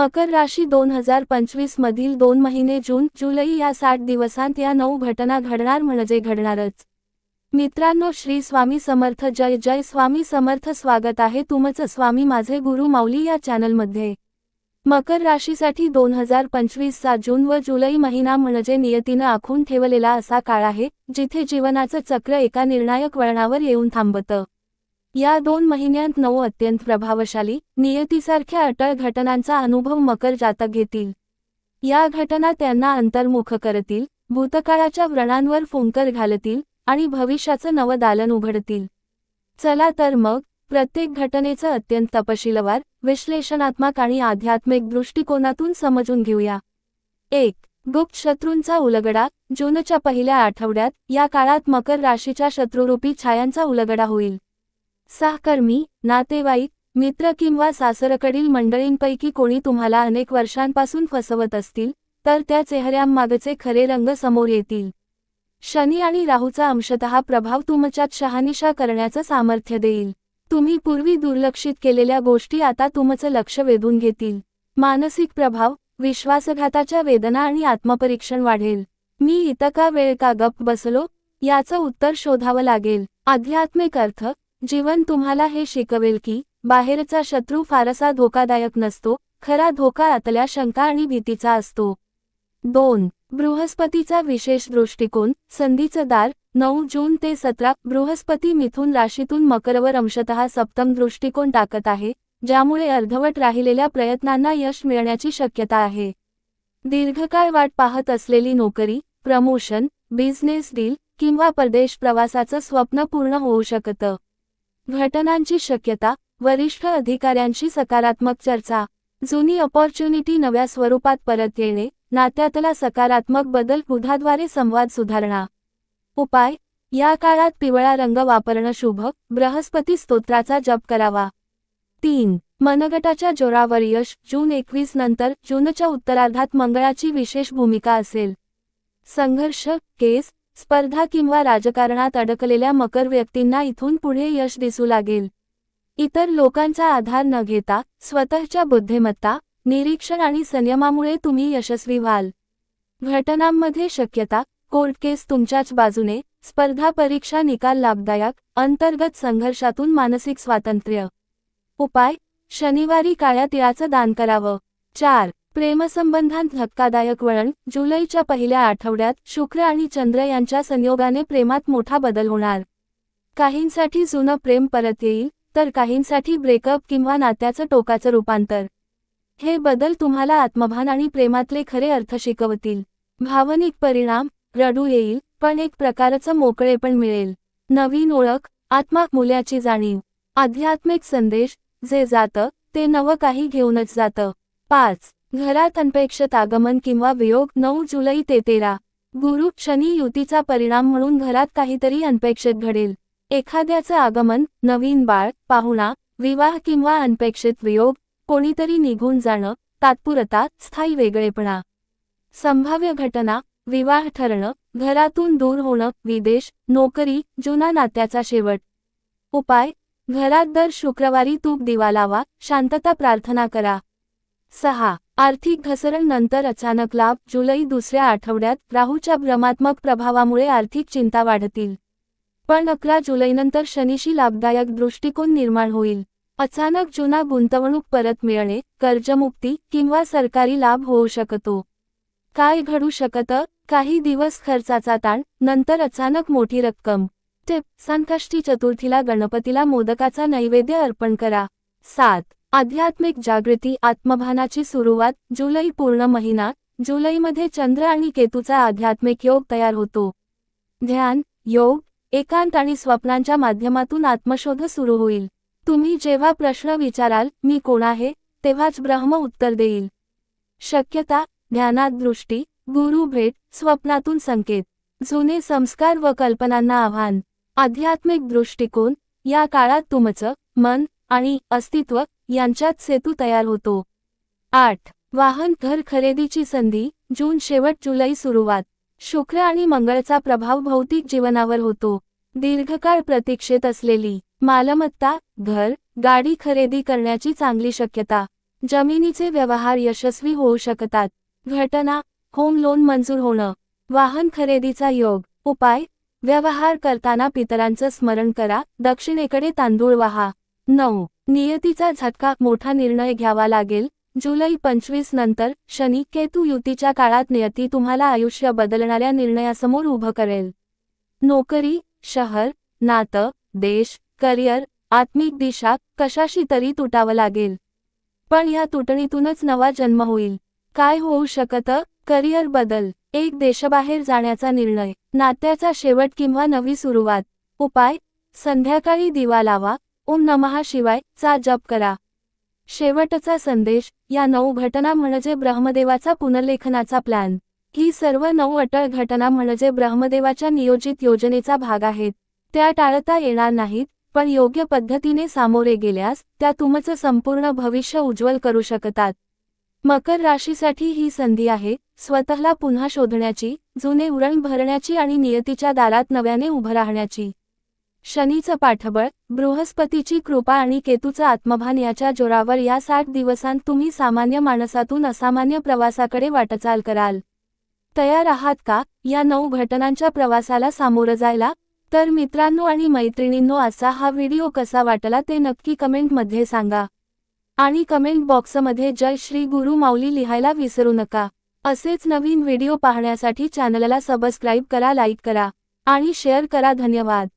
मकर राशी दोन हजार पंचवीस मधील दोन महिने जून जुलै या साठ दिवसांत या नऊ घटना घडणार म्हणजे घडणारच. मित्रांनो श्री स्वामी समर्थ जय जय. स्वामी समर्थ स्वागत आहे तुमचं. स्वामी माझे गुरु माऊली या चॅनलमध्ये. मकर राशीसाठी दोन हजार पंचवीसचा जून व जुलै महिना म्हणजे नियतीनं आखून ठेवलेला असा काळ आहे जिथे जीवनाचं चक्र एका निर्णायक वळणावर येऊन थांबतं. या दोन महिन्यांत नऊ अत्यंत प्रभावशाली नियतीसारख्या अटळ घटनांचा अनुभव मकर जातक घेतील. या घटना त्यांना अंतर्मुख करतील भूतकाळाच्या व्रणांवर फुंकर घालतील आणि भविष्याचं नवं दालन उघडतील. चला तर मग प्रत्येक घटनेचं अत्यंत तपशीलवार विश्लेषणात्मक आणि आध्यात्मिक दृष्टिकोनातून समजून घेऊया. एक गुप्त शत्रूंचा उलगडा जूनच्या पहिल्या आठवड्यात या काळात मकर राशीच्या शत्रुरूपी छायांचा उलगडा होईल. सहकर्मी नातेवाईक मित्र किंवा सासरकडील मंडळींपैकी कोणी तुम्हाला अनेक वर्षांपासून फसवत असतील तर त्या चेहऱ्यांमागचे खरे रंग समोर येतील. शनी आणि राहूचा अंशतः प्रभाव तुमच्यात शहानिशा करण्याचं सामर्थ्य देईल. तुम्ही पूर्वी दुर्लक्षित केलेल्या गोष्टी आता तुमचं लक्ष वेधून घेतील. मानसिक प्रभाव विश्वासघाताच्या वेदना आणि आत्मपरीक्षण वाढेल. मी इतका वेळ का गप्प बसलो? याचं उत्तर शोधावं लागेल. आध्यात्मिक अर्थ जीवन तुम्हाला हे शिकवेल की बाहेरचा शत्रू फारसा धोकादायक नसतो खरा धोका आतल्या शंका आणि भीतीचा असतो. दोन बृहस्पतीचा विशेष दृष्टिकोन संधीचं दार नऊ जून ते सतरा बृहस्पती मिथून राशीतून मकरवर अंशतः सप्तम दृष्टिकोन टाकत आहे ज्यामुळे अर्धवट राहिलेल्या प्रयत्नांना यश मिळण्याची शक्यता आहे. दीर्घकाळ वाट पाहत असलेली नोकरी प्रमोशन बिझनेस डील किंवा परदेश प्रवासाचं स्वप्न पूर्ण होऊ शकतं. घटनांची शक्यता वरिष्ठ अधिकाऱ्यांशी सकारात्मक चर्चा जुनी अपॉर्च्युनिटी नव्या स्वरूपात परत येणे नात्यातला सकारात्मक बदल बुधाद्वारे संवाद सुधारणा. उपाय या काळात पिवळा रंग वापरणं शुभ बृहस्पती स्तोत्राचा जप करावा. तीन मनगटाच्या जोरावर यश जून एकवीस नंतर जूनच्या उत्तरार्धात मंगळाची विशेष भूमिका असेल. संघर्ष केस स्पर्धा किंवा राजकारणात अडकलेल्या मकर व्यक्तींना इथून पुढे यश दिसू लागेल. इतर लोकांचा आधार न घेता स्वतःच्या बुद्धिमत्ता निरीक्षण आणि संयमामुळे तुम्ही यशस्वी व्हाल. घटनांमध्ये शक्यता कोर्ट केस तुमच्याच बाजूने स्पर्धा परीक्षा निकाल लाभदायक अंतर्गत संघर्षातून मानसिक स्वातंत्र्य. उपाय शनिवारी काळ्या तिळाचं दान करावं. चार प्रेमसंबंधांत धक्कादायक वळण जुलैच्या पहिल्या आठवड्यात शुक्र आणि चंद्र यांच्या संयोगाने प्रेमात मोठा बदल होणार. काहींसाठी जुनं प्रेम परत येईल तर काहींसाठी ब्रेकअप किंवा नात्याचं टोकाचं रूपांतर. हे बदल तुम्हाला आत्मभान आणि प्रेमातले खरे अर्थ शिकवतील. भावनिक परिणाम रडू येईल पण एक प्रकारचं मोकळे पण मिळेल. नवीन ओळख आत्मा मूल्याची जाणीव. आध्यात्मिक संदेश जे जातं ते नवं काही घेऊनच जातं. पाच घरात अनपेक्षित आगमन किंवा वियोग नऊ जुलै ते तेरा. गुरु शनी युतीचा परिणाम म्हणून घरात काहीतरी अनपेक्षित घडेल. एखाद्याचं आगमन नवीन बाळ पाहुणा विवाह किंवा अनपेक्षित वियोग कोणीतरी निघून जाणं तात्पुरता स्थायी वेगळेपणा. संभाव्य घटना विवाह ठरणं घरातून दूर होणं विदेश नोकरी जुना नात्याचा शेवट. उपाय घरात दर शुक्रवारी तूप दिवा लावा शांतता प्रार्थना करा. सहा. आर्थिक घसरण नंतर अचानक लाभ जुलै दुसऱ्या आठवड्यात राहूच्या भ्रमात्मक प्रभावामुळे आर्थिक चिंता वाढतील. पण अकरा जुलैनंतर शनीशी लाभदायक दृष्टिकोन निर्माण होईल. अचानक जुना गुंतवणूक परत मिळणे कर्जमुक्ती किंवा सरकारी लाभ होऊ शकतो. काय घडू शकतं? काही दिवस खर्चाचा ताण नंतर अचानक मोठी रक्कम. टिप संकष्टी चतुर्थीला गणपतीला मोदकाचा नैवेद्य अर्पण करा. सात आध्यात्मिक जागृती आत्मभानाची सुरुवात जुलै पूर्ण महिना जुलैमध्ये चंद्र आणि केतूचा आध्यात्मिक योग तयार होतो. ध्यान योग एकांत आणि स्वप्नांच्या माध्यमातून आत्मशोध सुरू होईल. तुम्ही जेव्हा प्रश्न विचाराल मी कोण आहे तेव्हाच ब्रह्म उत्तर देईल. शक्यता ध्यानात दृष्टी गुरु भेट स्वप्नातून संकेत. जुने संस्कार व कल्पनांना आव्हान. आध्यात्मिक दृष्टिकोन या काळात तुमचं मन आणि अस्तित्व यांच्यात सेतू तयार होतो. आठ. वाहन घर खरेदीची संधी जून शेवट जुलै सुरुवात. शुक्र आणि मंगळचा प्रभाव भौतिक जीवनावर होतो. दीर्घकाळ प्रतीक्षेत असलेली मालमत्ता घर गाडी खरेदी करण्याची चांगली शक्यता. जमिनीचे व्यवहार यशस्वी होऊ शकतात. घटना होम लोन मंजूर होणं. वाहन खरेदीचा योग उपाय व्यवहार करताना पितरांचं स्मरण करा. दक्षिणेकडे तांदूळ वाहा. नऊ. नियतीचा झटका मोठा निर्णय घ्यावा लागेल. जुलै पंचवीस नंतर शनी केतू युतीच्या काळात नियती तुम्हाला आयुष्य बदलणाऱ्या निर्णयासमोर उभं करेल. नोकरी शहर नातं देश करिअर आत्मिक दिशा कशाशी तरी तुटावं लागेल. पण ह्या तुटणीतूनच नवा जन्म होईल. काय होऊ शकतं? करिअर बदल. एक देशबाहेर जाण्याचा निर्णय. नात्याचा शेवट किंवा नवी सुरुवात. उपाय. संध्याकाळी दिवा लावा. ओम नमहा शिवाय चा जप करा. शेवटचा संदेश या नऊ घटना म्हणजे ब्रह्मदेवाचा पुनर्लेखनाचा प्लॅन ही सर्व नऊ अटळ घटना म्हणजे ब्रह्मदेवाच्या नियोजित योजनेचा भाग आहेत. त्या टाळता येणार नाहीत पण योग्य पद्धतीने सामोरे गेल्यास त्या तुमचं संपूर्ण भविष्य उज्ज्वल करू शकतात. मकर राशीसाठी ही संधी आहे स्वतःला पुन्हा शोधण्याची जुने उरण भरण्याची आणि नियतीच्या दारात नव्याने उभं राहण्याची. शनीचं पाठबळ बृहस्पतीची कृपा आणि केतूचं आत्मभान याच्या जोरावर या साठ दिवसांत तुम्ही सामान्य माणसातून असामान्य प्रवासाकडे वाटचाल कराल. तयार आहात का? या नऊ घटनांच्या प्रवासाला सामोरं जायला? तर मित्रांनो आणि मैत्रिणींनो असा हा व्हिडिओ कसा वाटला ते नक्की कमेंटमध्ये सांगा. आणि कमेंट बॉक्समध्ये जय श्री गुरु माऊली लिहायला विसरू नका. असेच नवीन व्हिडिओ पाहण्यासाठी चॅनलला सबस्क्राईब करा लाईक करा आणि शेअर करा. धन्यवाद.